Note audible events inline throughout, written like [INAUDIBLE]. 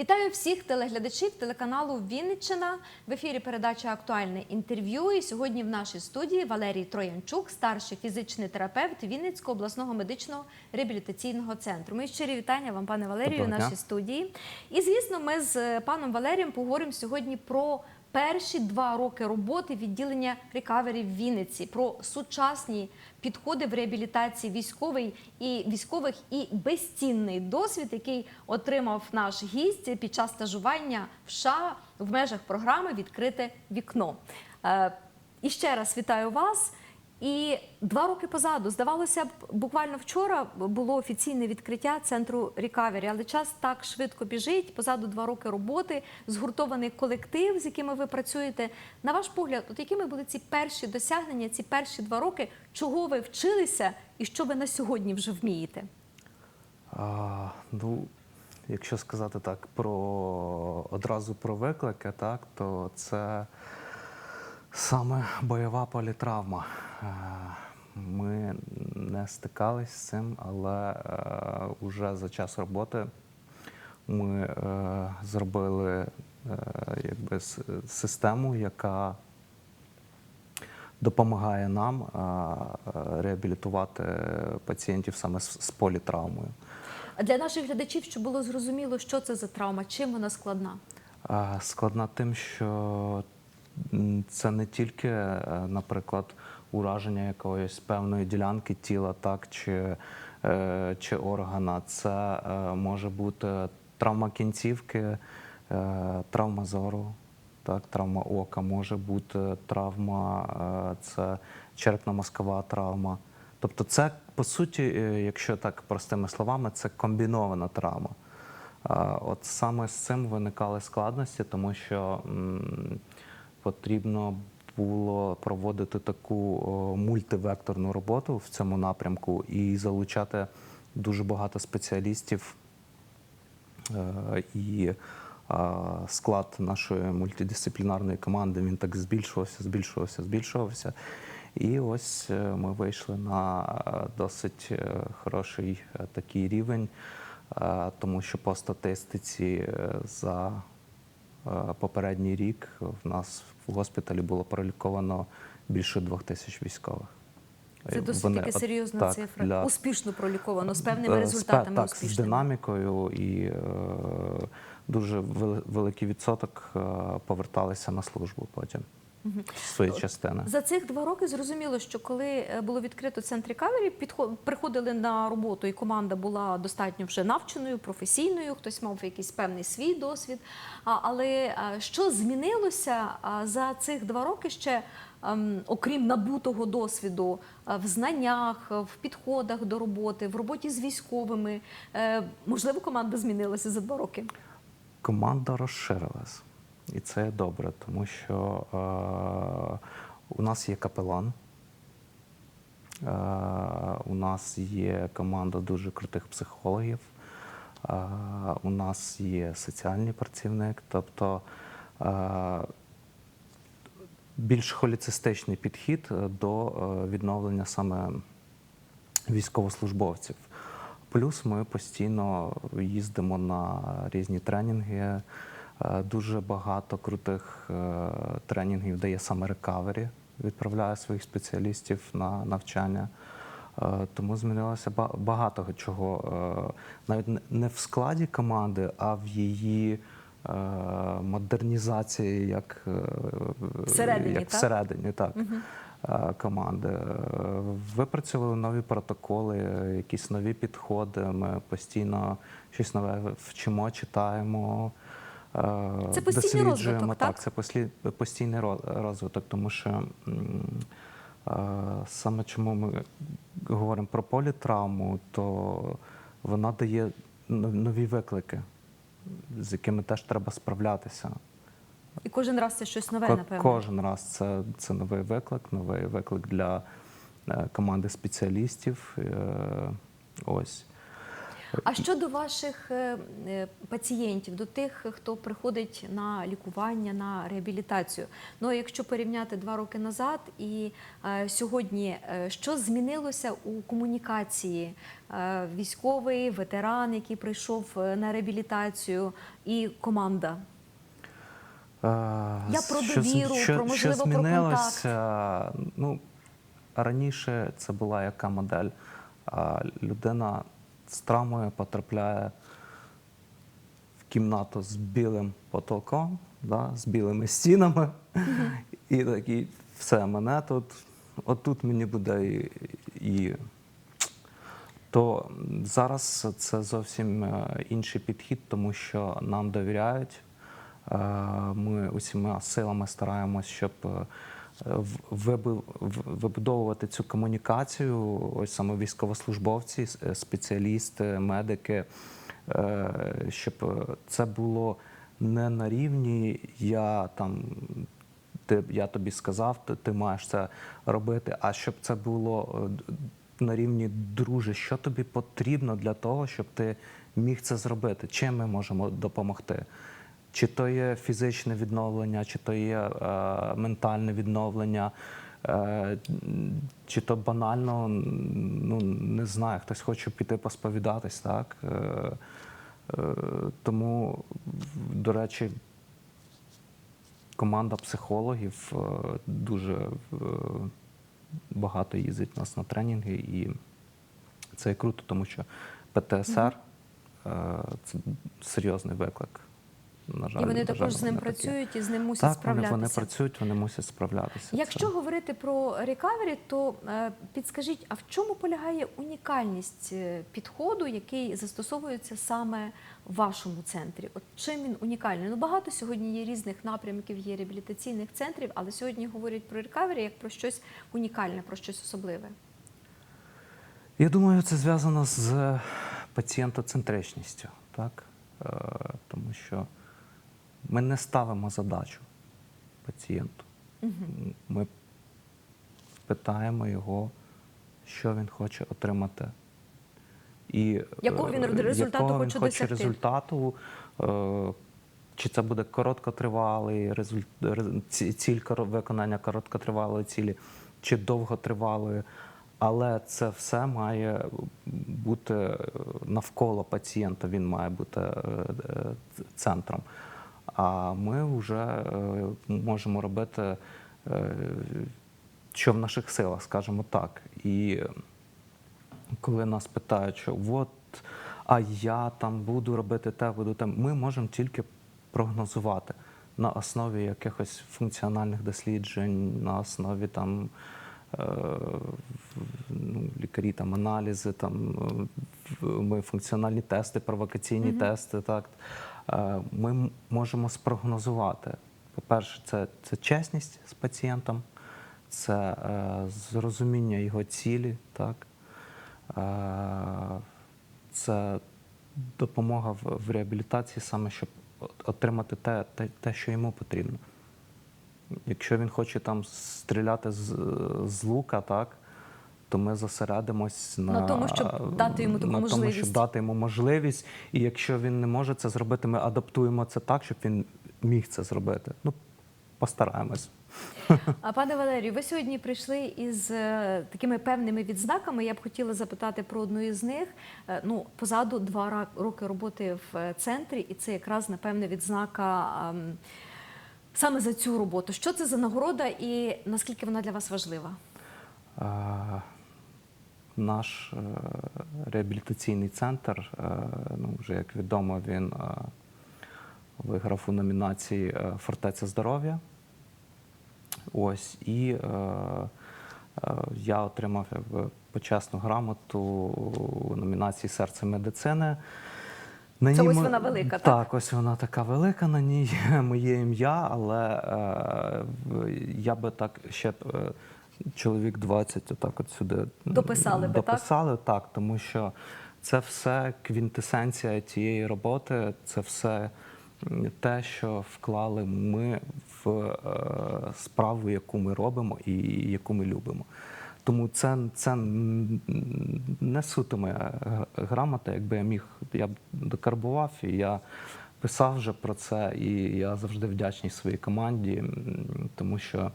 Вітаю всіх телеглядачів телеканалу Вінниччина. В ефірі передача Актуальне інтерв'ю. І сьогодні в нашій студії Валерій Троянчук, старший фізичний терапевт Вінницького обласного медичного реабілітаційного центру. Мої щирі вітання вам, пане Валерію, в нашій студії. І звісно, ми з паном Валерієм поговоримо сьогодні про. Перші два роки роботи відділення рекавері в Вінниці про сучасні підходи в реабілітації військової і військових і безцінний досвід, який отримав наш гість під час стажування в США в межах програми Відкрите вікно. Е, І ще раз вітаю вас. І два роки позаду, здавалося б, буквально вчора було офіційне відкриття центру рекавері, але час так швидко біжить. Позаду два роки роботи, згуртований колектив, з якими ви працюєте. На ваш погляд, от якими були ці перші досягнення, ці перші два роки, чого ви вчилися і що ви на сьогодні вже вмієте? А, ну, якщо сказати так про одразу про виклики, так, то це саме бойова політравма. Е, Ми не стикались з цим, але вже за час роботи ми е, зробили е, якби, систему, яка допомагає нам е, е, реабілітувати пацієнтів саме з, політравмою. А для наших глядачів, щоб було зрозуміло, що це за травма, чим вона складна. Складна тим, що це не тільки, е, наприклад, ураження якоїсь певної ділянки тіла, так чи, е, чи органа. Це е, може бути травма кінцівки, травма зору, так, травма ока, може бути травма, це черепно-мозкова травма. Тобто, це по суті, якщо так простими словами, це комбінована травма. От саме з цим виникали складності, тому що потрібно було проводити таку мультивекторну роботу в цьому напрямку і залучати дуже багато спеціалістів. Е, І склад нашої мультидисциплінарної команди він так збільшувався, збільшувався, збільшувався. І ось е, ми вийшли на е, досить хороший такий рівень, тому що по статистиці за попередній рік в нас в госпіталі було проліковано більше двох тисяч військових. Це Е, досить вони, таки серйозна так, цифра. для- Успішно проліковано з певними Е, результатами. Так, з динамікою і е, дуже великий відсоток е, поверталися на службу потім з своєї частини. За цих два роки зрозуміло, що коли е, було відкрито центр рекавері, підхо- приходили на роботу, і команда була достатньо вже навченою, професійною. Хтось мав якийсь певний свій досвід. Але е, що змінилося а, за цих два роки ще? ем, Окрім набутого досвіду е, в знаннях, е, в підходах до роботи, в роботі з військовими, Е, можливо, команда змінилася за два роки. Команда розширилась. І це добре, тому що е, у нас є капелан, е, у нас є команда дуже крутих психологів, е, у нас є соціальний працівник, тобто е, більш холіцистичний підхід до е, відновлення саме військовослужбовців. Плюс ми постійно їздимо на різні тренінги. Е, Дуже багато крутих е, тренінгів дає саме рекавері, відправляє своїх спеціалістів на навчання. Е, Тому змінилося багато чого. Навіть не- в складі команди, а в її модернізації, як Всередині, як так? всередині, так. е, Команди випрацювали нові протоколи, якісь нові підходи. Ми постійно щось нове вчимо, читаємо. Е, Це постійний досліджуємо. розвиток, так? це постійний розвиток, тому що е, саме чому ми говоримо про політравму, то вона дає нові виклики, з якими теж треба справлятися. І кожен раз це щось нове, Ко- напевно. Кожен раз це, це новий виклик, новий виклик для е, команди спеціалістів. Ось. А щодо ваших е, е, пацієнтів, до тих, хто приходить на лікування, на реабілітацію, ну якщо порівняти два роки назад і е, сьогодні, що змінилося у комунікації? Військовий, ветеран, який прийшов на реабілітацію, і команда. Я про довіру, про, можливо, що про змінилося, Ну, раніше це була яка модель. Людина з травмою потрапляє в кімнату з білим потолком, да, з білими стінами, і такий, все, мене тут, отут мені буде і. і то зараз це зовсім е, інший підхід, тому що нам довіряють. Е, Ми усіма силами стараємось, щоб е, вибудовувати цю комунікацію. Ось саме військовослужбовці, спеціалісти, медики, е, щоб це було не на рівні я там. Ти, я тобі сказав, ти, ти маєш це робити. А щоб це було е, на рівні друже, що тобі потрібно для того, щоб ти міг це зробити? Чим ми можемо допомогти? Чи то є фізичне відновлення, чи то є е, ментальне відновлення, е, чи то банально, ну не знаю, хтось хоче піти посповідатись, так? Е, е, тому, до речі, команда психологів е, дуже е, багато їздить нас на тренінги, і це круто, тому що ПТСР е, це серйозний виклик. На жаль, І вони також з ним вони працюють і з ним мусять Так, справлятися. вони працюють, вони мусять справлятися. Якщо Це- говорити про рекавері, то е, підскажіть, а в чому полягає унікальність е, підходу, який застосовується саме в вашому центрі? От чим він унікальний? Ну багато сьогодні є різних напрямків, є реабілітаційних центрів, але сьогодні говорять про рекавері як про щось унікальне, про щось особливе. Я думаю, це зв'язано з пацієнтоцентричністю, так? Е, Тому що ми не ставимо задачу пацієнту. Ми питаємо його, що він хоче отримати. І, Якого він е, результату якого він хоче досягти. результату, е, чи це буде короткотривалий результ... ціль виконання короткотривалої цілі, чи довготривалої. Але це все має бути е, навколо пацієнта, він має бути центром. А ми вже е, можемо робити, е, що в наших силах, скажімо так. І коли нас питають, що от, а я там буду робити те, буду там, ми можемо тільки прогнозувати на основі якихось функціональних досліджень, на основі там. е, Ну, лікарі там аналізи, там ми функціональні тести, провокаційні тести. Так ми можемо спрогнозувати. По-перше, це, це чесність з пацієнтом, це е, зрозуміння його цілі, так Е, це допомога в, в реабілітації саме, щоб отримати те, те, те, що йому потрібно. Якщо він хоче там стріляти з, з лука, так, то ми зосередимось на, На тому, щоб дати йому таку на тому, можливість. щоб дати йому можливість. І якщо він не може це зробити, ми адаптуємо це так, щоб він міг це зробити. Ну, постараємось. А пане Валерію, ви сьогодні прийшли із е, такими певними відзнаками. Я б хотіла запитати про одну із них. Е, Ну, позаду два роки роботи в е, центрі, і це якраз напевне відзнака саме за цю роботу. Що це за нагорода і наскільки вона для вас важлива? Наш е, реабілітаційний центр, е, ну, вже як відомо, він е, виграв у номінації Фортеця здоров'я. Ось, і е, е, я отримав почесну грамоту у номінації Серце медицини. На Це ній ось вона велика, так? Так, ось вона така велика, на ній [LAUGHS] моє ім'я, але е, я би так ще чоловік 20 отак от сюди Дописали би, так? дописали, так? тому що це все квінтесенція тієї роботи, це все те, що вклали ми в е, справу, яку ми робимо і яку ми любимо. Тому це, це не суто моя грамота. Якби я міг, я б докарбував, і я писав вже про це, і я завжди вдячний своїй команді, тому що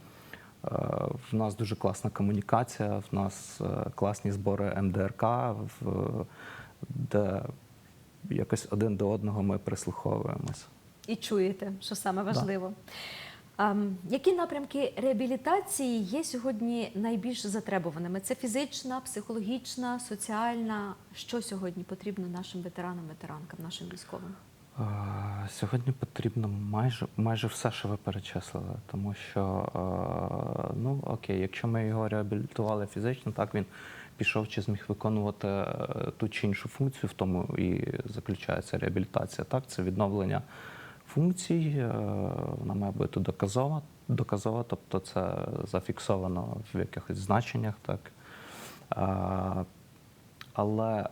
в нас дуже класна комунікація, в нас е, класні збори МДРК, де якось один до одного ми прислуховуємося. І чуєте, що саме важливо. Ем, які напрямки реабілітації є сьогодні найбільш затребуваними? Це фізична, психологічна, соціальна. Що сьогодні потрібно нашим ветеранам, ветеранкам, нашим військовим? Сьогодні потрібно майже, майже все, що ви перечислили, тому що ну окей, якщо ми його реабілітували фізично, так він пішов чи зміг виконувати е, ту чи іншу функцію, в тому і заключається реабілітація. Так, це відновлення функцій, е, вона має бути доказова, доказова, тобто це зафіксовано в якихось значеннях, так. Але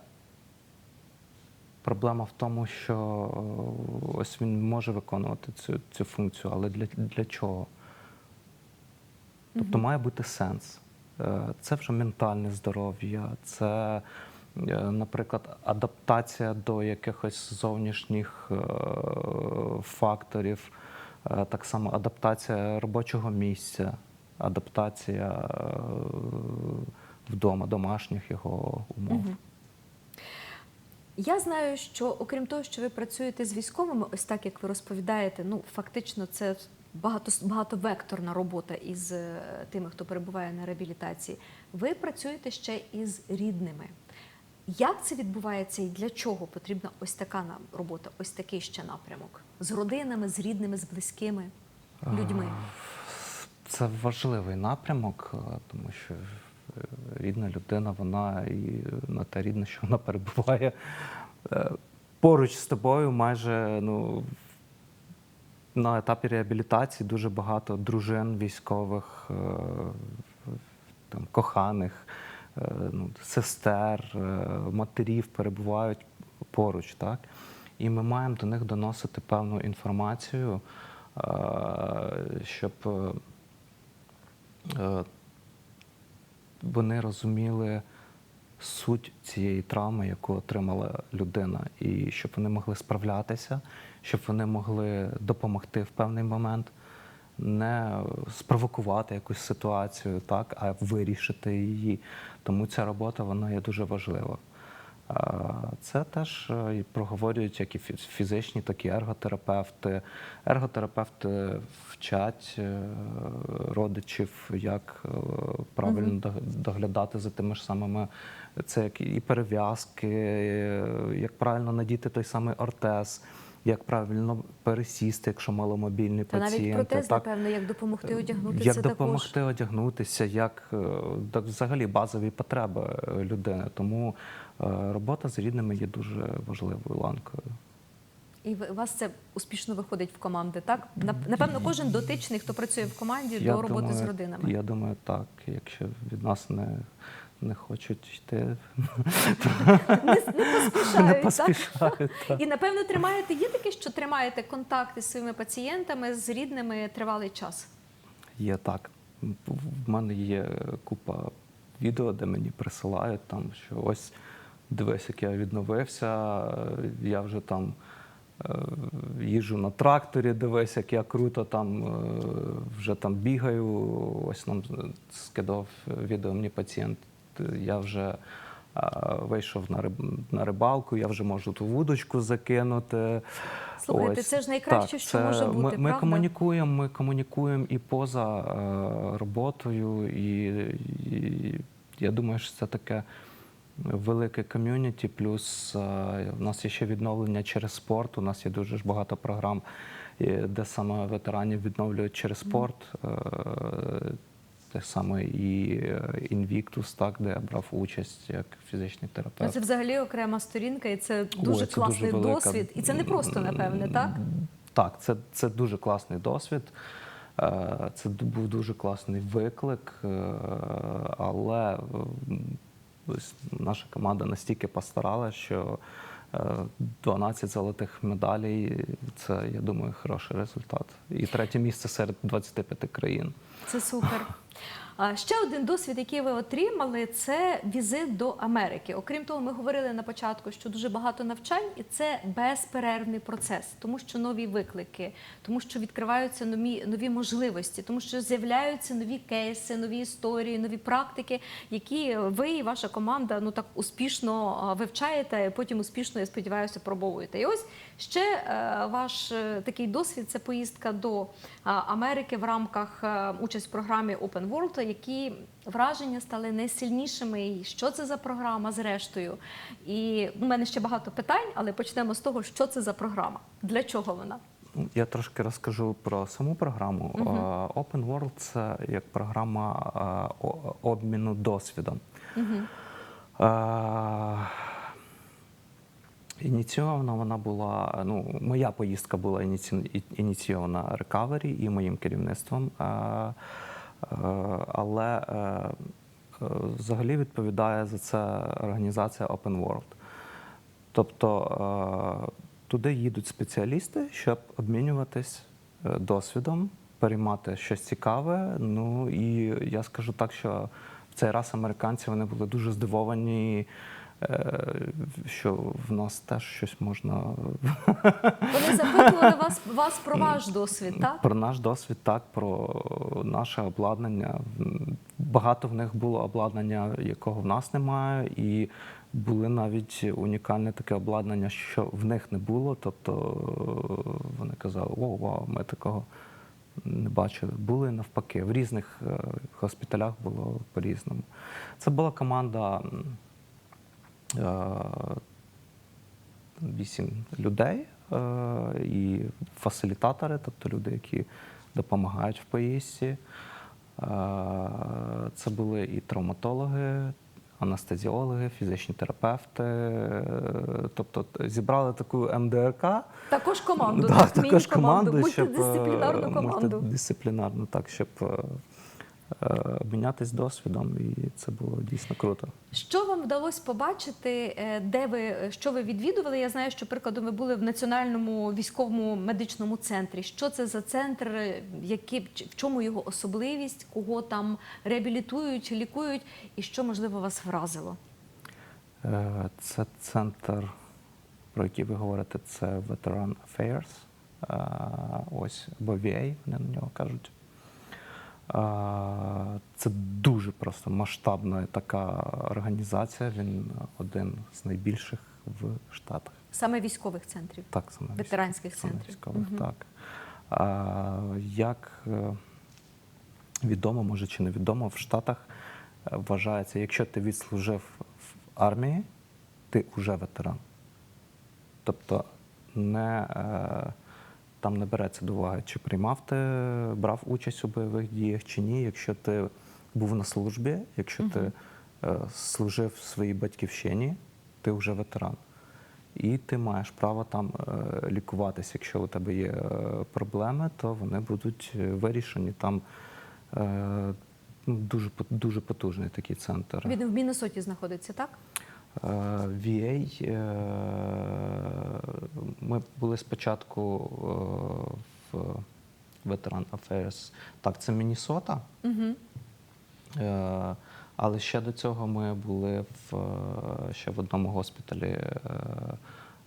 Проблема в тому, що е, ось він може виконувати цю, цю функцію, але для, для чого? Тобто має бути сенс. Е, Це вже ментальне здоров'я, це, е, наприклад, адаптація до якихось зовнішніх факторів, так само адаптація робочого місця, адаптація вдома, домашніх його умов. Я знаю, що окрім того, що ви працюєте з військовими, ось так як ви розповідаєте, ну фактично це багато, багатовекторна робота із е, тими, хто перебуває на реабілітації. Ви працюєте ще із рідними. Як це відбувається і для чого потрібна ось така нам робота, ось такий ще напрямок? З родинами, з рідними, з близькими людьми? Це важливий напрямок, е, тому що рідна людина, вона і на те рідна, що вона перебуває е, поруч з тобою, майже ну, на етапі реабілітації дуже багато дружин військових, е, там, коханих, е, ну, сестер, матерів перебувають поруч. Так? І ми маємо до них доносити певну інформацію, щоб вони розуміли суть цієї травми, яку отримала людина, і щоб вони могли справлятися, щоб вони могли допомогти в певний момент, не спровокувати якусь ситуацію, так, а вирішити її. Тому ця робота вона є дуже важлива. Це теж е, проговорюють як і фізичні, так і ерготерапевти. Ерготерапевти вчать е, родичів, як е, правильно дог- доглядати за тими ж самими. Це як і перев'язки, як правильно надіти той самий ортез, як правильно пересісти, якщо маломобільний Та пацієнт. навіть протез, так. напевно, як допомогти одягнутися Як також. допомогти одягнутися, як е, так, взагалі базові потреби е, людини. Тому е, робота з рідними є дуже важливою ланкою. І у вас це успішно виходить в команди, так? Напевно, кожен дотичний, хто працює в команді, до роботи з родинами. Я думаю, так. Якщо від нас не, не хочуть йти, Не, не поспішають, не так? поспішають. так. І напевно тримаєте, є таке, що тримаєте контакти з своїми пацієнтами, з рідними тривалий час. Є так. В мене є купа відео, де мені присилають там, що ось дивись, як я відновився, я вже там е, їжджу на тракторі, дивись, як я круто там е, вже там бігаю. Ось нам скидав відео мені пацієнт. Я вже е, вийшов на риб- на рибалку, я вже можу ту вудочку закинути. Слухайте, це ж найкраще, що може бути, Ми, ми комунікуємо, ми комунікуємо і поза е, роботою, і, і я думаю, що це таке велике ком'юніті. Плюс е, в нас є ще відновлення через спорт. У нас є дуже ж багато програм, е, де саме ветеранів відновлюють через спорт. Те саме і е, Invictus, так, де я брав участь як фізичний Ну, терапевт. Це взагалі окрема сторінка, і це Ой, дуже це класний дуже велика. досвід. І це не просто, напевне, так? Так, це, це дуже класний досвід. Е, Це був дуже класний виклик, е, але наша команда настільки постаралася, що 12 золотих медалей це, я думаю, хороший результат. І третє місце серед 25 країн. Це супер. Ще один досвід, який ви отримали, це візит до Америки. Окрім того, ми говорили на початку, що дуже багато навчань, і це безперервний процес, тому що нові виклики, тому що відкриваються нові, нові можливості, тому що з'являються нові кейси, нові історії, нові практики, які ви і ваша команда ну так успішно вивчаєте, потім успішно, я сподіваюся, пробовуєте. І ось ще е, ваш е, такий досвід це поїздка до Америки в рамках е, участь в програмі Open World, які враження стали найсильнішими. І що це за програма, зрештою? І у мене ще багато питань, але почнемо з того, що це за програма, для чого вона. Я трошки розкажу про саму програму. Е, Open World це як програма е, обміну досвідом. Е, Ініційована вона була. Ну, моя поїздка була ініційована Recovery і моїм керівництвом. Е, е, Але е, взагалі відповідає за це організація Open World. Тобто туди їдуть спеціалісти, щоб обмінюватись досвідом, переймати щось цікаве. Ну і я скажу так, що в цей раз американці вони були дуже здивовані, що в нас теж щось можна Вони запитували [LAUGHS] вас, вас про ваш досвід, так? про наш досвід, так, про наше обладнання. Багато в них було обладнання, якого в нас немає, і були навіть унікальне таке обладнання, що в них не було. Тобто е, вони казали, о, вау, ми такого не бачили. Були навпаки. В різних е, госпіталях було по-різному. Це була команда. Е, вісім людей е, і фасилітатори, тобто люди, які допомагають в поїздці. Е, Це були і травматологи, анестезіологи, фізичні терапевти. Тобто зібрали таку МДРК. Також команду, Да, так, також міні-команду, команду, щоб, мультидисциплінарну команду. Мультидисциплінарну, так, щоб обмінятись досвідом, і це було дійсно круто. Що вам вдалося побачити, е, де ви що ви відвідували? Я знаю, що прикладом ви були в національному військовому медичному центрі. Що це за центр? е, Які в чому його особливість? Кого там реабілітують, лікують, і що можливо вас вразило? Е, Це центр, про який ви говорите, це Veteran Affairs. Е, Ось або VA, вони на нього кажуть. Це дуже просто масштабна така організація. Він один з найбільших в Штатах. Саме військових центрів. Так, саме Ветеранських саме центрів. військових, Мгм. так. А, як е, відомо, може чи не відомо, в Штатах е, вважається, якщо ти відслужив в армії, ти вже ветеран. Тобто не, е, там не береться до уваги, чи приймав ти, брав участь у бойових діях чи ні. Якщо ти був на службі, якщо ти е, служив своїй батьківщині, ти вже ветеран. І ти маєш право там е, лікуватися. Якщо у тебе є е, проблеми, то вони будуть е, вирішені. Там е, ну, дуже, дуже потужний такий центр. Він в Міннесоті знаходиться, так? Е, VA, е, ми були спочатку е, в Veteran Affairs. Так, це Міннесота. Угу. Але ще до цього ми були в ще в одному госпіталі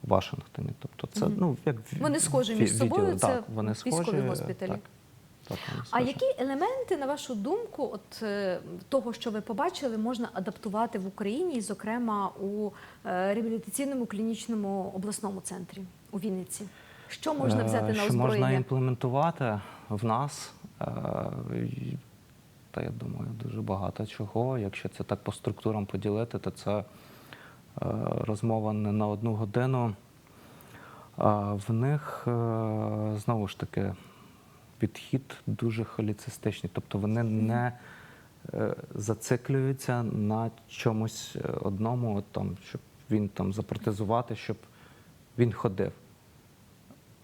в Вашингтоні. Тобто це Мгм. ну як Вони схожі між собою, це так, вони військові схожі, госпіталі. Так, так, А які елементи, на вашу думку, от е, того, що ви побачили, можна адаптувати в Україні, зокрема у е, реабілітаційному клінічному обласному центрі у Вінниці? Що можна Е, взяти на Що можна імплементувати в нас? Та я думаю, дуже багато чого. Якщо це так по структурам поділити, то це розмова не на одну годину. В них знову ж таки підхід дуже холіцистичний. Тобто вони не е, зациклюються на чомусь е, одному, от там, щоб він там запротезувати, щоб він ходив.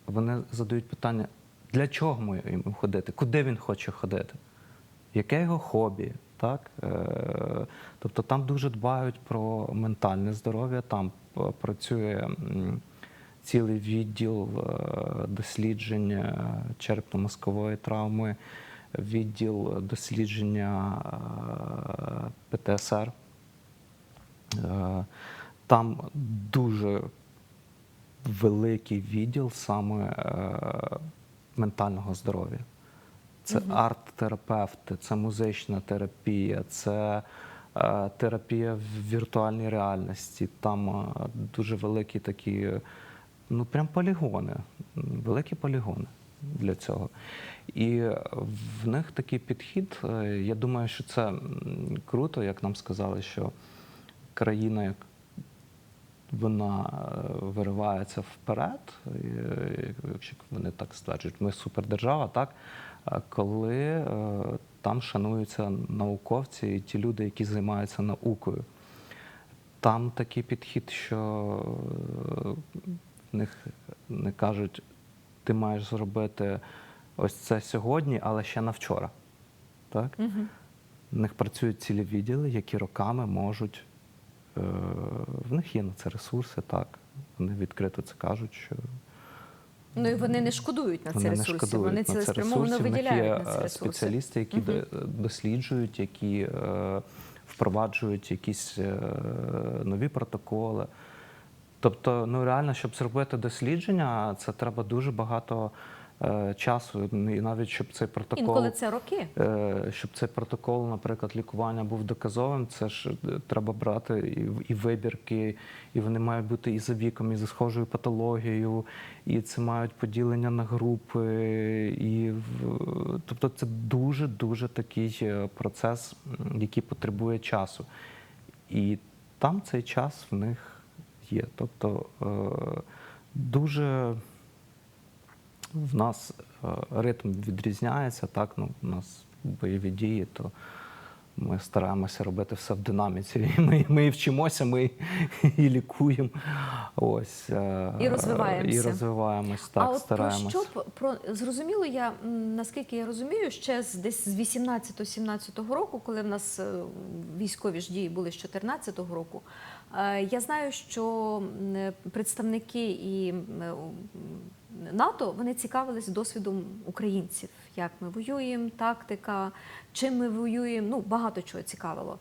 Вони задають питання, для чого ми йому ходити, куди він хоче ходити, яке його хобі. Так? Е, Тобто там дуже дбають про ментальне здоров'я, там працює цілий відділ е, дослідження черепно-мозкової травми, відділ дослідження е, ПТСР. Е, Там дуже великий відділ саме ментального здоров'я. Це арт-терапевти, це музична терапія, це терапія в віртуальній реальності. Там дуже великі такі, е, ну прям полігони, великі полігони для цього. І в них такий підхід. е, Я думаю, що це круто, як нам сказали, що країна, як вона е, виривається вперед, е, якщо вони так стверджують, ми супердержава, так? Коли там шануються науковці і ті люди, які займаються наукою. Там такий підхід, що них не кажуть, ти маєш зробити ось це сьогодні, але ще на вчора. Так? В них працюють цілі відділи, які роками можуть. е, В них є на це ресурси, так. Вони відкрито це кажуть, що Ну і вони не шкодують на це ресурси. Вони цілеспрямовано виділяють на це е, ресурси. спеціалісти, які до- досліджують, які е, впроваджують якісь е, нові протоколи. Тобто, ну реально, щоб зробити дослідження, це треба дуже багато е, часу. І навіть щоб цей протокол Інколи це роки. Е, щоб цей протокол, наприклад, лікування був доказовим, це ж е, треба брати і, і вибірки, і вони мають бути і за віком, і за схожою патологією, і це мають поділення на групи. І тобто це дуже дуже такий е, процес, який потребує часу. І там цей час в них є. Тобто е, дуже в нас е, ритм відрізняється, так, ну, у нас бойові дії, то ми стараємося робити все в динаміці. І [LAUGHS] ми, ми і вчимося, ми і лікуємо. Ось, е, І розвиваємося. І розвиваємось, так, а от стараємось. про що про зрозуміло, я наскільки я розумію, ще з десь з 18-17 року, коли в нас військові ж дії були з 14-го року. Е, Я знаю, що представники і е, НАТО вони цікавились досвідом українців, як ми воюємо, тактика, чим ми воюємо. Ну багато чого цікавило.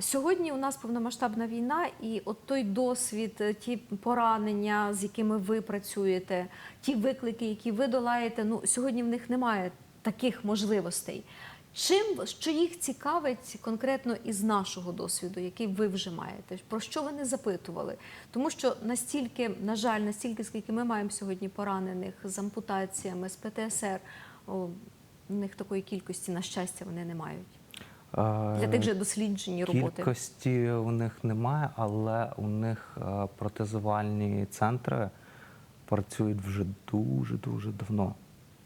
Сьогодні у нас повномасштабна війна, і от той досвід, е, ті поранення, з якими ви працюєте, ті виклики, які ви долаєте. Ну сьогодні в них немає таких можливостей. Чим що їх цікавить конкретно із нашого досвіду, який ви вже маєте? Про що вони запитували? Тому що настільки, на жаль, настільки, скільки ми маємо сьогодні поранених з ампутаціями, з ПТСР, в них такої кількості, на щастя, вони не мають. Для тих же досліджень роботи. Кількості у них немає, але у них е, протезувальні центри працюють вже дуже-дуже давно.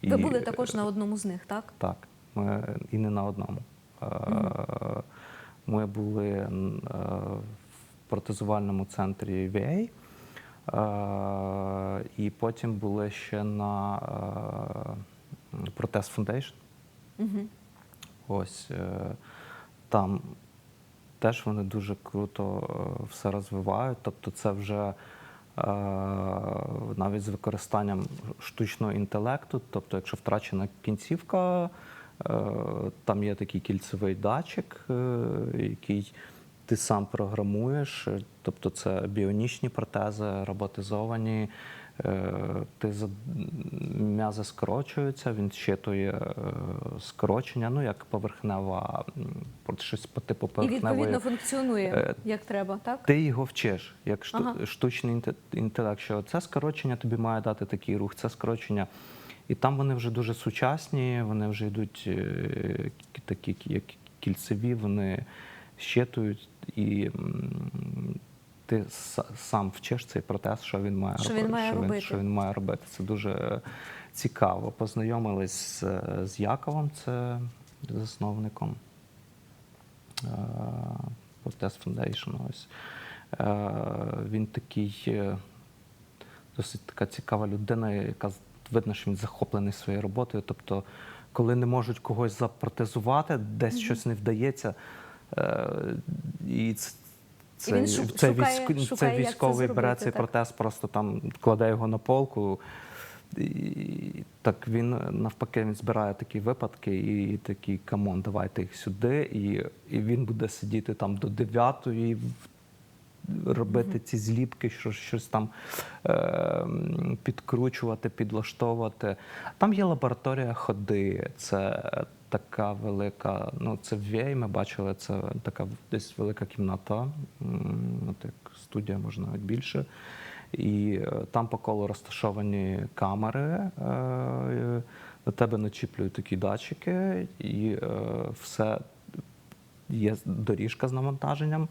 Ви І, були е, також на одному з них, так? Так, ми і не на одному. Е, Ми були е, в протезувальному центрі VA, е, і потім були ще на Протез Foundation. Угу. Ось там теж вони дуже круто все розвивають. Тобто, це вже навіть з використанням штучного інтелекту. Тобто, якщо втрачена кінцівка, там є такий кільцевий датчик, е, який ти сам програмуєш. Е, Тобто, це біонічні протези, роботизовані. Е, Ти м'язи скорочуються, він щитує е, скорочення, ну як поверхнева, щось по типу І відповідно функціонує Е, як треба, так? Ти його вчиш, як шту- Ага. штучний інте- інтелект, що це скорочення тобі має дати такий рух, це скорочення. І там вони вже дуже сучасні, вони вже йдуть е, такі як кільцеві, вони щитують і ти сам вчиш цей протез, що він має, Що роби- він має що робити. що він має робити. Це дуже цікаво. Познайомились з, з Яковом, це засновником е, Протез Foundation. Ось. Е, Він такий досить така цікава людина, яка видно, що він захоплений своєю роботою. Тобто, коли не можуть когось запротезувати, десь щось не вдається. е, І ц- І він шукає- військ- шукає, цей як це військовий бере зробити, цей протез, просто там кладе його на полку. і так він навпаки він збирає такі випадки і такий камон, давайте їх сюди. І, і він буде сидіти там до дев'ятої, робити ці зліпки, що щось там е, підкручувати, підлаштовувати. Там є лабораторія ходи. Це така велика, ну це в ми бачили, це така десь велика кімната, от як студія, може навіть більше. І е, там по колу розташовані камери. е, До тебе начіплюють такі датчики, і е, все є доріжка з навантаженням.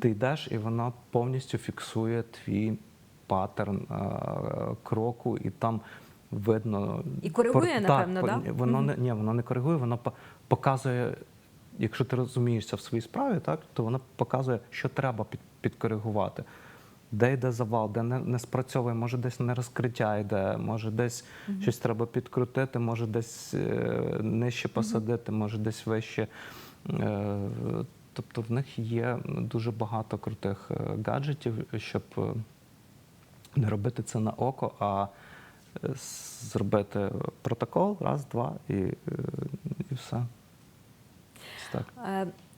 Ти йдеш, і вона повністю фіксує твій паттерн е, кроку, і там видно І коригує, пор- напевно, по- да? Воно Мгм. не ні, воно не коригує, воно показує. Якщо ти розумієшся в своїй справі, так то воно показує, що треба під, підкоригувати. Де йде завал, де не, не спрацьовує, може десь не розкриття йде, може десь щось треба підкрутити, може десь е, нижче посадити, може десь вище. Е, тобто в них є дуже багато крутих е, гаджетів, щоб е, не робити це на око, а зробити протокол, раз, два і, і все. Так.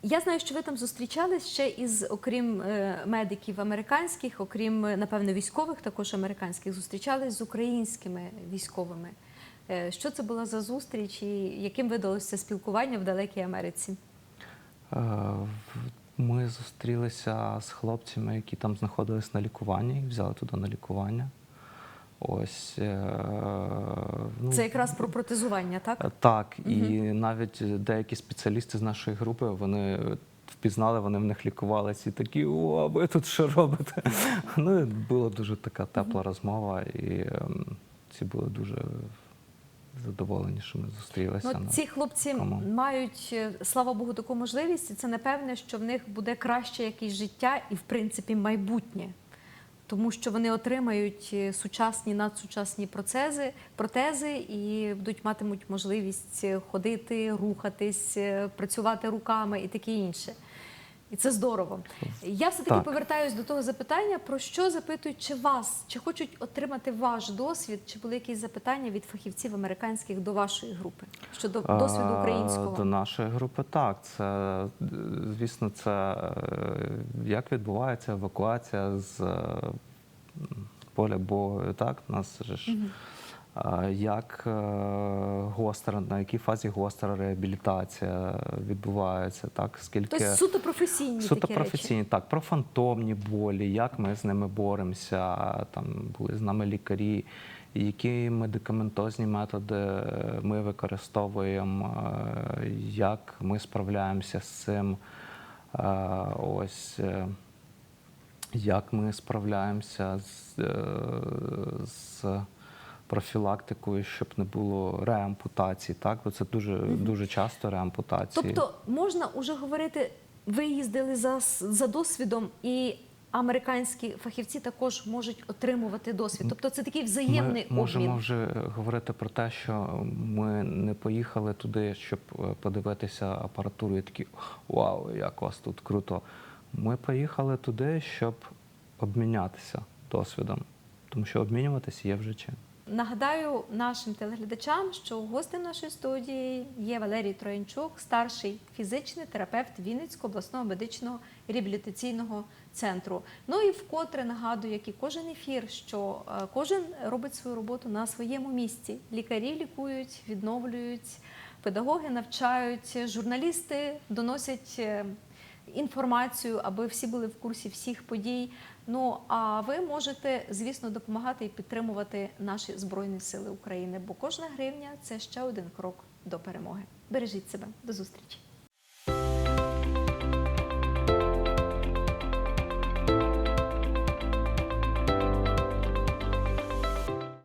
Я знаю, що ви там зустрічались ще із, окрім медиків американських, окрім, напевно, військових, також американських, зустрічались з українськими військовими. Що це була за зустріч і яким видалося спілкування в далекій Америці? Е, Ми зустрілися з хлопцями, які там знаходились на лікуванні, їх взяли туди на лікування. Ось е, ну, Це якраз про протезування, так? Е, Так, і навіть деякі спеціалісти з нашої групи вони впізнали, вони в них лікувалися і такі, о, ви тут що робите? Ну, була дуже така тепла розмова, і ем, всі були дуже задоволені, що ми зустрілися. Ну, на ці хлопці такому. мають, е, слава Богу, таку можливість, і це напевне, що в них буде краще якесь життя і, в принципі, майбутнє. Тому що вони отримають е, сучасні, надсучасні процези, протези і будуть матимуть можливість е, ходити, рухатись, працювати руками і таке інше. І це здорово. Я все таки Так. повертаюсь до того запитання, про що запитують чи вас, чи хочуть отримати ваш досвід, чи були якісь запитання від фахівців американських до вашої групи щодо досвіду українського? До нашої групи так. Це, звісно, це е, як відбувається евакуація з е, поля бою. Так, нас же ж. а, Як е, гостра, на якій фазі гостра реабілітація відбувається, так скільки Тобто суто професійні Суто такі професійні, так, про фантомні болі, як ми з ними боремося. Там були з нами лікарі, які медикаментозні методи ми використовуємо, е, як ми справляємося з цим. Е, Ось як ми справляємося з, з профілактикою, щоб не було реампутації. Так, бо це дуже, дуже часто реампутації. Тобто можна уже говорити, ви їздили за, за досвідом, і американські фахівці також можуть отримувати досвід. Тобто це такий взаємний Ми можемо обмін. вже говорити про те, що ми не поїхали туди, щоб е, подивитися апаратуру і такі вау, як у вас тут круто. Ми поїхали туди, щоб обмінятися досвідом, тому що обмінюватися є вже чим. Нагадаю нашим телеглядачам, що гостем нашої студії є Валерій Троянчук, старший фізичний терапевт Вінницького обласного медичного реабілітаційного центру. Ну і вкотре нагадую, як і кожен ефір, що е, кожен робить свою роботу на своєму місці. Лікарі лікують, відновлюють, педагоги навчають, журналісти доносять. е, Інформацію, аби всі були в курсі всіх подій. Ну а ви можете, звісно, допомагати і підтримувати наші збройні сили України, бо кожна гривня це ще один крок до перемоги. Бережіть себе, до зустрічі.